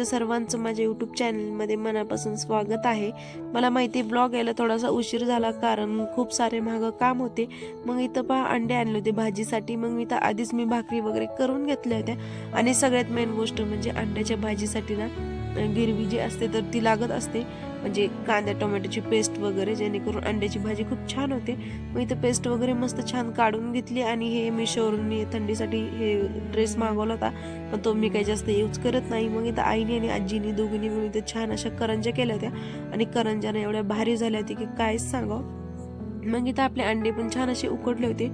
तुमच्या सर्वांचं माझ्या यूट्यूब चॅनलमध्ये मनापासून स्वागत आहे. मला माहिती ब्लॉग यायला थोडासा उशीर झाला कारण खूप सारे मागं काम होते. मग इथं पहा अंडे आणले होते भाजीसाठी. मग मी तर आधीच मी भाकरी वगैरे करून घेतल्या होत्या. आणि सगळ्यात मेन गोष्ट म्हणजे अंड्याच्या भाजीसाठी ना गिरवी जी असते तर ती लागत असते. म्हणजे कांद्या टोमॅटोची पेस्ट वगैरे जेणेकरून अंड्याची भाजी खूप छान होते. मग इथं पेस्ट वगैरे मस्त छान काढून घेतली आणि हे मिशोवरून मी थंडीसाठी हे ड्रेस मागवला होता. पण तो मी काही जास्त यूज करत नाही. मग इथं आईने आणि आजीने दोघींनी मिळून इथं छान अशा करंज्या केल्या होत्या. आणि करंज्याने एवढ्या भारी झाल्या होत्या की कायच सांगावं. मग इथं आपले अंडे पण छान असे उकडले होते.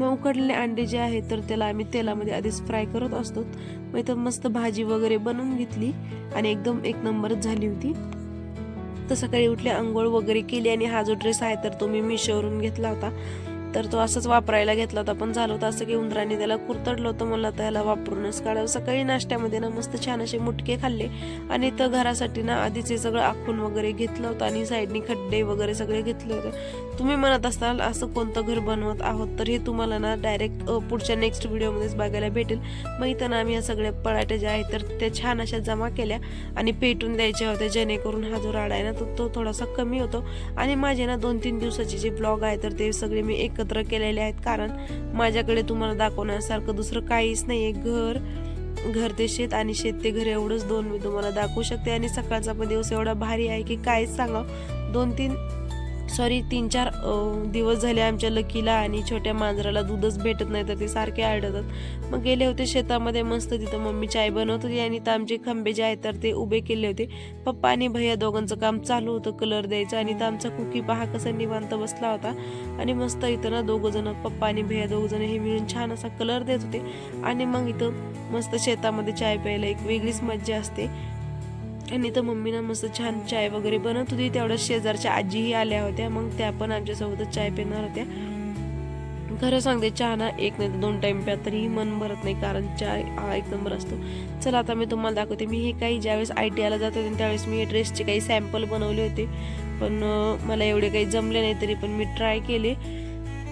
मग उकडलेले अंडे जे आहेत तर त्याला आम्ही तेलामध्ये आधीच फ्राय करत असतो. मग इथं मस्त भाजी वगैरे बनवून घेतली आणि एकदम एक नंबरच झाली होती. तर सकाळी उठले आंघोळ वगैरे केली आणि हा जो ड्रेस आहे तर तो मी मिशोवरून घेतला होता. तर तो असंच वापरायला घेतला होता. पण झालं होतं असं की उंदराने त्याला कुरतडलं होतं मला त्याला वापरूनच काढावं. सकाळी नाश्त्यामध्ये ना मस्त छान असे मुटके खाल्ले. आणि तर घरासाठी ना आधीच हे सगळं आखून वगैरे घेतलं होतं आणि साईडनी खड्डे वगैरे सगळे घेतले होते. तुम्ही म्हणत असाल असं कोणतं घर बनवत आहोत? तर हे तुम्हाला ना डायरेक्ट पुढच्या नेक्स्ट व्हिडिओमध्येच बघायला भेटेल. मग इथं ना आम्ही या सगळ्या पराठ्या ज्या आहेत तर त्या छान अशा जमा केल्या आणि पेटून द्यायच्या होत्या. जेणेकरून हा जो राडा आहे ना तो तो थोडासा कमी होतो. आणि माझे ना दोन तीन दिवसाचे जे ब्लॉग आहे तर ते सगळे मी एकत्र केलेले आहेत. कारण माझ्याकडे तुम्हाला दाखवण्यासारखं दुसरं काहीच नाही आहे घर घर ते शेत आणि शेत ते घर एवढंच दोन मी तुम्हाला दाखवू शकते. आणि सकाळचा पण दिवस एवढा भारी आहे की काहीच सांगा दोन तीन सॉरी तीन चार दिवस झाले आमच्या लकीला आणि छोट्या मांजराला दूधच भेटत नाही तर ते सारखे आढळतात मग गेले होते शेतामध्ये मस्त तिथं मम्मी चाय बनवत होती आणि तर आमचे खंबे जे आहेत तर ते उभे केले होते. पप्पा आणि भैया दोघांचं काम चालू होतं कलर द्यायचं आणि तर आमचा कुकी पहा कसा निवांत बसला होता. आणि मस्त इथं ना दोघं जण पप्पा आणि भैया दोघं जण हे मिळून छान असा कलर देत होते. आणि मग इथं मस्त शेतामध्ये चाय प्यायला एक वेगळीच मज्जा असते. आणि तर मम्मीनं मस्त छान चाय वगैरे बनवत होती. तेवढ्या शेजारच्या आजीही आल्या होत्या. मग त्या पण आमच्यासोबतच चाय पिणार होत्या. खरं सांगते चहा ना एक नाही तर दोन टाइम प्या तरीही मन भरत नाही कारण चाय हा एक नंबर असतो. चला आता मी तुम्हाला दाखवते. मी हे काही ज्यावेळेस आय टी आयला जात होते त्यावेळेस मी ड्रेसचे काही सॅम्पल बनवले होते. पण मला एवढे काही जमले नाही तरी पण मी ट्राय केले.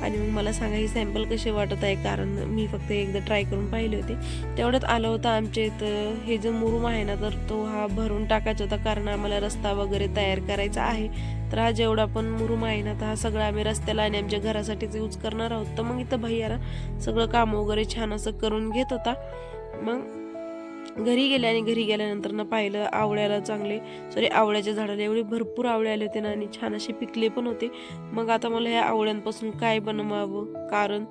आणि मग मला सांगा ही सॅम्पल कसे वाटत आहे? कारण मी फक्त एकदा ट्राय करून पाहिले होते. तेवढ्यात आलं होतं आमच्या इथं हे जो मुरुम आहे ना तर तो हा भरून टाकायचा होता कारण आम्हाला रस्ता वगैरे तयार करायचा आहे. तर हा जेवढा पण मुरुम आहे ना तर हा सगळा आम्ही रस्त्याला आणि आमच्या घरासाठीच यूज करणार आहोत. तर मग इथं भैयाला सगळं काम वगैरे छान असं करून घेत होता. मग घरी गेले आणि घरी गेल्यानंतर ना पाहिलं आवळ्याला चांगले. सॉरी आवळ्याच्या झाडाला एवढे भरपूर आवळे आले होते ना आणि छान असे पिकले पण होते. मग आता मला ह्या आवळ्यांपासून काय बनवावं? कारण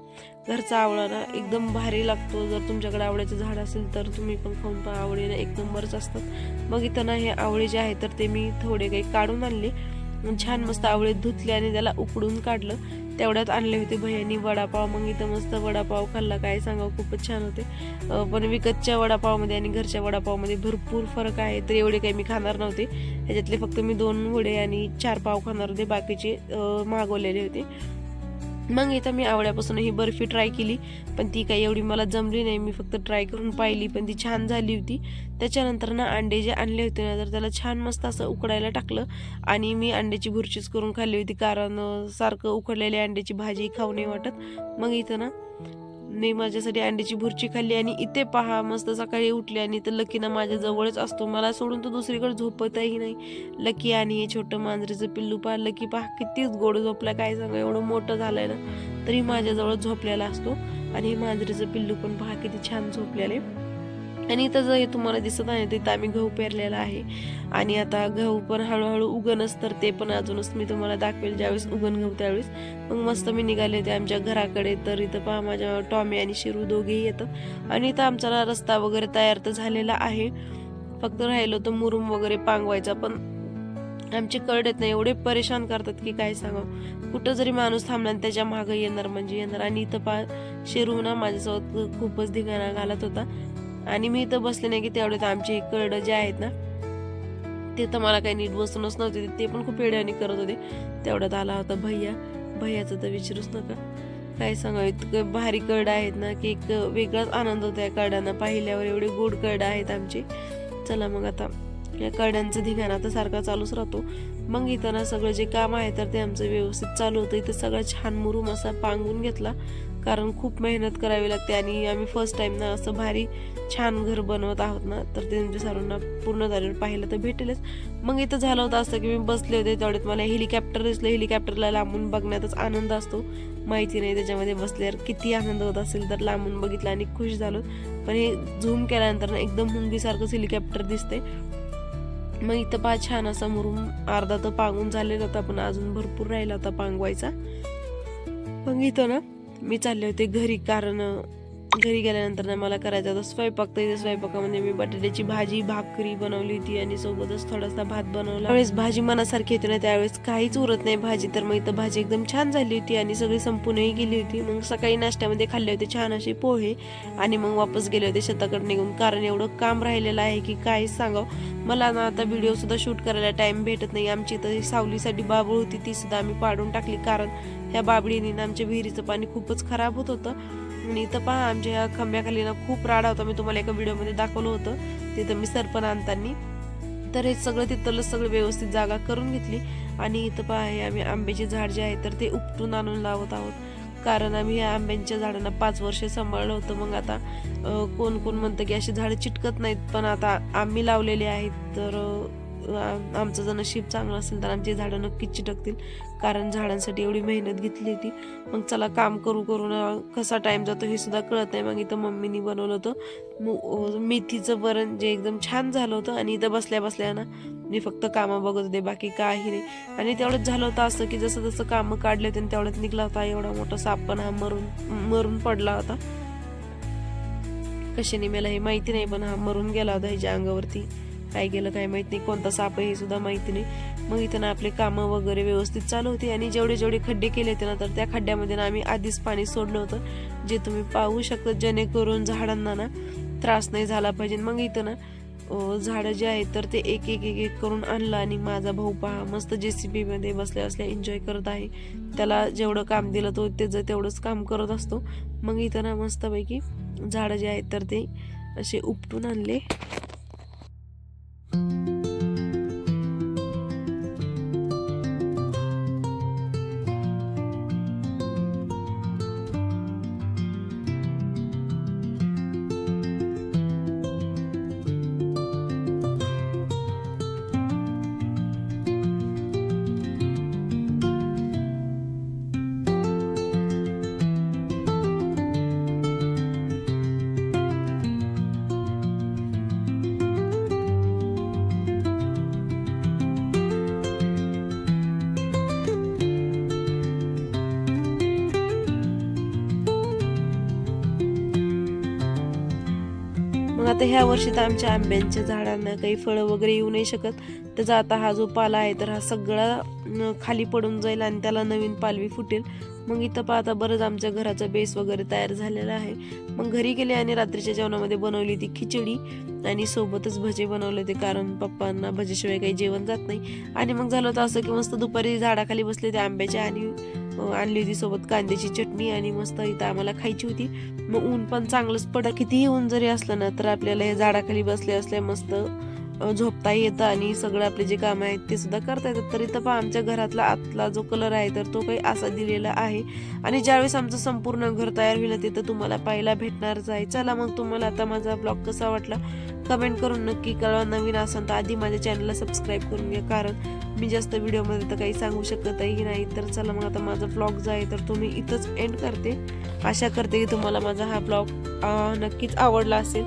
घरचा आवळा ना एकदम भारी लागतो. जर तुमच्याकडे आवळ्याचं झाड असेल तर तुम्ही पण खाऊन पहा. आवळे ना एक नंबरच असतात. मग इथं ना हे आवळे जे आहे तर ते मी थोडे काही काढून आणले. छान मस्त आवळे धुतले आणि त्याला उकडून काढलं. तेवढ्यात आणले होते भैयानी वडापाव. मग इथं मस्त वडापाव खाल्ला. काय सांगावं खूपच छान होते. पण विकतच्या वडापावमध्ये आणि घरच्या वडापावमध्ये भरपूर फरक आहे. तर एवढे काही मी खाणार नव्हते. ह्याच्यातले फक्त मी दोन वडे आणि चार पाव खाणार होते. बाकीचे मागवलेले होते. मग इथं मी आवड्यापासून ही बर्फी ट्राय केली पण ती काही एवढी मला जमली नाही. मी फक्त ट्राय करून पाहिली पण ती छान झाली होती. त्याच्यानंतर ना अंडे जे आणले होते ना तर त्याला छान मस्त असं उकडायला टाकलं आणि मी अंड्याची भुर्चीच करून खाल्ली होती कारण सारखं उकडलेल्या अंड्याची भाजी खाऊ नाही वाटत. मग इथं ना मी माझ्यासाठी अंड्याची भुर्ची खाल्ली आणि इथे पहा मस्त सकाळी उठली आणि तर लकीना माझ्या जवळच असतो. मला सोडून तो दुसरीकडे झोपतही नाही. लकी आणि हे छोटं मांजरीचं पिल्लू पहा लकी पहा कितीच गोड झोपला काय सांगा एवढं मोठं झालंय ना तरी माझ्याजवळ झोपलेला असतो. आणि हे मांजरीचं पिल्लू पण पहा किती छान झोपलेले आणि इथं जर हे तुम्हाला दिसत आहे तिथं आम्ही गहू पेरलेला आहे. आणि आता गहू पण हळूहळू उगणच तर ते पण अजूनच मी तुम्हाला दाखवेल ज्यावेळेस उगण गहू त्यावेळेस. मग मस्त मी निघाले होते आमच्या घराकडे तर इथं पहा माझ्या टॉमी आणि शिरू दोघेही येतात. आणि इथं आमचा रस्ता वगैरे तयार तर झालेला आहे. फक्त राहिलो तर मुरुम वगैरे पांगवायचा पण आमचे करडेत नाही. एवढे परेशान करतात की काय सांगावं? कुठं जरी माणूस थांबला आणि त्याच्या मागं येणार म्हणजे येणार. आणि इथं पा शेरू ना माझ्यासोबत खूपच धिंगाणा घालत होता. आणि मी इथं बसले नाही की तेवढे आमचे इकडं जे आहेत ना ते तर मला काही नीट बसूनच नव्हते ते पण खूप वेड्याने करत होते. तेवढ्यात आला होता भैया. भैयाचं तर विचारूच नका. काय सांगावं इतकं भारी कर्ड आहेत ना की एक वेगळाच आनंद होता या कर्डांना पाहिल्यावर एवढे गोड कर्ड आहेत आमचे. चला मग आता या कर्ड्यांचं धिंगाणा तर सारखा चालूच राहतो. मग इथं ना सगळं जे काम आहे तर ते आमचं व्यवस्थित चालू होतं. इथं सगळं छान मुरुम असा पांगून घेतला. कारण खूप मेहनत करावी लागते आणि आम्ही फर्स्ट टाइम ना असं भारी छान घर बनवत आहोत ना तर ते तुमच्या सर्वांना पूर्ण झालेलं पाहिलं तर भेटेलच. मग इथं झालं होतं असं की मी बसले होते तेवढ्यात मला हेलिकॉप्टर दिसलं. हेलिकॉप्टरला लांबून बघण्यातच आनंद असतो. माहिती नाही त्याच्यामध्ये बसल्यावर किती आनंद होत असेल तर लांबून बघितलं आणि खुश झालो. पण हे झूम केल्यानंतर ना एकदम मुंगीसारखंच हेलिकॉप्टर दिसते मग इथं पहा छान असा मुरुम अर्धा तर पांगून झालेला होता पण अजून भरपूर राहिला होता पांगवायचा. मग इथं ना मी चालले होते घरी कारण घरी गेल्यानंतर ना मला करायचा होता स्वयंपाक. तर इथे स्वयंपाकामध्ये मी बटाट्याची भाजी भाकरी बनवली होती आणि सोबतच थोडासा भात बनवला. त्यावेळेस भाजी मनासारखी होती ना त्यावेळेस काहीच उरत नाही भाजी. तर मग इथं भाजी एकदम छान झाली होती आणि सगळी संपूनही गेली होती. मग सकाळी नाश्त्यामध्ये खाल्ले होते छान असे पोहे आणि मग वापस गेले होते शेताकडे निघून. कारण एवढं काम राहिलेलं आहे की काय सांगावं? मला ना आता व्हिडिओ सुद्धा शूट करायला टाइम भेटत नाही. आमची इथं सावलीसाठी बाबळ होती ती सुद्धा आम्ही पाडून टाकली. कारण ह्या बाबळीने आमच्या विहिरीचं पाणी खूपच खराब होत होतं. आणि इथं पहा आमच्या या खांब्याखाली ना खूप राडा होता. मी तुम्हाला एका व्हिडिओमध्ये दाखवलं होतं. तिथं मी सरपण आणताना. तर हे सगळं तिथलं सगळं व्यवस्थित जागा करून घेतली. आणि इथं पहा हे आम्ही आंब्याचे झाड जे आहे तर ते उपटून आणून लावत आहोत. कारण आम्ही या आंब्यांच्या झाडांना पाच वर्ष सांभाळलं होतं. मग आता कोण कोण म्हणतं की अशी झाडं चिटकत नाहीत. पण आता आम्ही लावलेले आहेत तर आमचं जर नशीब चांगलं असेल तर आमची झाडं नक्कीच चिटकतील. कारण झाडांसाठी एवढी मेहनत घेतली होती. मग चला काम करू करून कसा टाइम जातो हे सुद्धा कळत नाही. मग इथं मम्मीनी बनवलं होतं. मु- मेथीचं वरण जे एकदम छान झालं होतं. आणि इथं बसल्या बसल्या ना मी फक्त कामं बघत होते. बाकी काही नाही. आणि तेवढंच झालं होतं असं की जसं जसं कामं काढले होते आणि तेवढ्यात निघला होता. एवढा मोठा साप पण हा मरून मरून पडला होता. कशाने मला हे माहिती नाही पण हा मरून गेला होता ह्याच्या अंगावरती. काय गेलं काय माहीत नाही. कोणता साप आहे हे सुद्धा माहिती नाही. मग इथं ना आपले कामं वगैरे व्यवस्थित चालू होती आणि जेवढे जेवढे खड्डे केले होते ना तर त्या खड्ड्यामध्ये ना आम्ही आधीच पाणी सोडलं होतं. जे तुम्ही पाहू शकता जेणेकरून झाडांना ना त्रास नाही झाला पाहिजे. मग इथं ना झाडं जे आहेत तर ते एक एक एक एक करून आणलं आणि माझा भाऊ पहा मस्त जे सी बीमध्ये बसल्या बसल्या एन्जॉय करत आहे. त्याला जेवढं काम दिलं तो त्याचं तेवढंच काम करत असतो. मग इथं ना मस्तपैकी झाडं जे आहेत तर ते असे उपटून आणले. तर ह्या वर्षी तर आमच्या आंब्यांच्या झाडांना काही फळं वगैरे येऊ नाही शकत. त्याचा आता हा जो पाला आहे तर हा सगळा खाली पडून जाईल आणि त्याला नवीन पालवी फुटेल. मग इथं पाहता बरंच आमच्या घराचा बेस वगैरे तयार झालेला आहे. मग घरी गेले आणि रात्रीच्या जेवणामध्ये बनवली ती खिचडी आणि सोबतच भजे बनवले होते कारण पप्पांना भजेशिवाय काही जेवण जात नाही. आणि मग झालं होतं असं की मस्त दुपारी झाडाखाली बसले ते आंब्याच्या आणि आणली होती सोबत कांद्याची चटणी आणि मस्त इथं आम्हाला खायची होती. मग ऊन पण चांगलंच पडत कितीही ऊन जरी असलं ना तर आपल्याला हे झाडाखाली बसले असले मस्त झोपता येतं आणि सगळं आपले जे काम आहेत ते सुद्धा करता येतात. तर पहा आमच्या घरातला आतला जो कलर आहे तर तो काही असा दिलेला आहे. आणि ज्यावेळेस आमचं संपूर्ण घर तयार होईल ते तिथं तुम्हाला पाहायला भेटणारच आहे. चला मग तुम्हाला आता माझा ब्लॉग कसा वाटला कमेंट करून नक्की कळवा. नवीन असाल तर आधी माझ्या चॅनलला सबस्क्राईब करून घ्या कारण मी जास्त व्हिडिओमध्ये तर काही सांगू शकतही नाही. तर चला मग आता माझा ब्लॉग जो आहे तर तो मी इथंच एंड करते. आशा करते की तुम्हाला माझा हा ब्लॉग नक्कीच आवडला असेल.